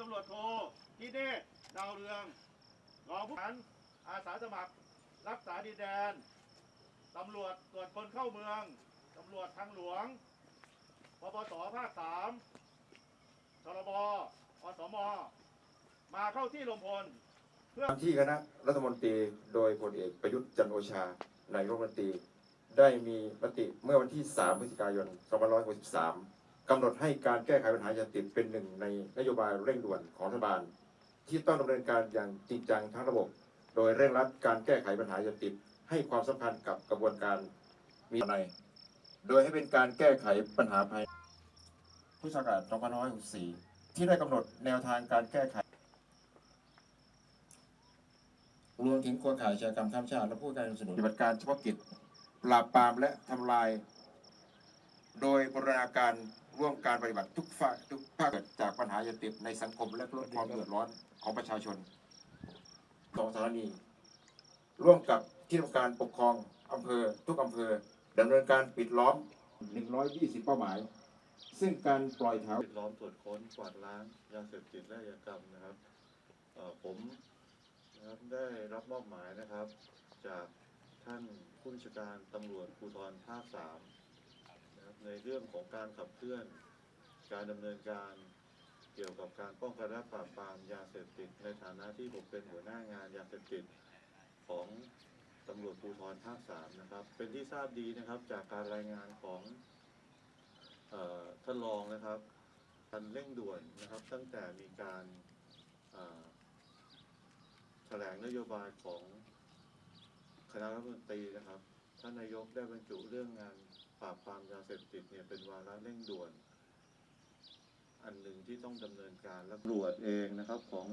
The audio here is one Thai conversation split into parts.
ตำรวจโทที่เนศดาวเรืองรองผู้การอาสาสมัคร รักษาดินแดนตำรวจตรวจคนเข้าเมืองตำรวจทางหลวงปปสภาคสามชลบอสม มาเข้าที่ลมพลเพื่อที่คณะรัฐมนตรีโดยพลเอกประยุทธ์จันโอชานายกรัฐมนตรีได้มีมติเมื่อวันที่ 3 พฤศจิกายน 2563 กำหนดให้การแก้ไขปัญหายาเสพติดเป็นหนึ่งในนโยบายเร่งด่วนของรัฐบาล ที่ต้องดำเนินการอย่างจริงจังทั้งระบบ โดยเร่งรัดการแก้ไขปัญหายาเสพติดให้ความสำคัญกับกระบวนการมีใน โดยให้เป็นการแก้ไขปัญหาภายพุทธศักราช2564 ที่ได้กำหนดแนวทางการแก้ไข รวมถึงเครือข่ายชากรรมข้ามชาติและผู้การสนับสนุนปฏิบัติการเฉพาะกิจปราบปรามและทำลาย โดยบรณาการร่วมการปฏิบัติทุกฝ่ายทุกภาคเกิดจากปัญหายาเสพติดในสังคมและลดความเดือดร้อนของประชาชนสองสถานีร่วมกับที่ทำการปกครองอำเภอ ทุกอำเภอดำเนินการปิดล้อม 120 เป้าหมาย ซึ่งการปล่อยแถวปิดล้อมตรวจค้นกวาดล้างยาเสพติดและอาชญากรรมนะครับเอ่อผมนะครับได้รับมอบหมายนะครับ จากท่านผู้บัญชาการตำรวจภูธรภาคสามนะครับ ในเรื่องของการขับเคลื่อน การดำเนินการเกี่ยวกับการป้องกันและปราบปรามยาเสพติด ในฐานะที่ผมเป็นหัวหน้างานยาเสพติดของตำรวจภูธรภาคสามนะครับ เป็นที่ทราบดีนะครับจากการรายงานของออท่านรองนะครับการเร่งด่วนนะครับ ตั้งแต่มีการแถลงนโยบายของคณะรัฐมนตรีนะครับ ท่านนายกได้บรรจุเรื่องงานปราบปรามยาเสพติดเนี่ยเป็นวาระเร่งด่วน อันหนึ่งที่ต้องดำเนินการและตรวจเองนะครับของ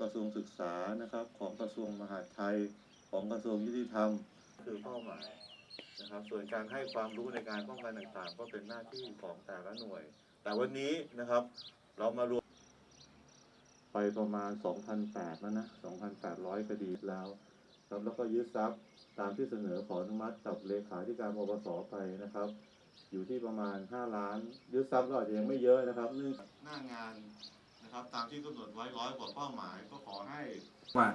กระทรวงศึกษานะครับของกระทรวงมหาดไทยของกระทรวงยุติธรรม คือเป้าหมายนะครับ ส่วนการให้ความรู้ในการป้องกันต่างๆ ก็เป็นหน้าที่ของแต่ละหน่วย แต่วันนี้นะครับเรามารวมไปประมาณ 2,800แล้วนะ 2,800 คดีแล้ว ครับแล้วก็ยึดทรัพย์ตามที่เสนอขออนุมัติกับเลขาธิการปปสไปนะครับ อยู่ที่ประมาณ 5 ล้าน ยึดทรัพย์ก็อาจจะยังไม่เยอะนะครับเนื่องหน้างานนะครับตามที่กำหนดไว้ร้อยกว่าเป้าหมายก็ขอให้มา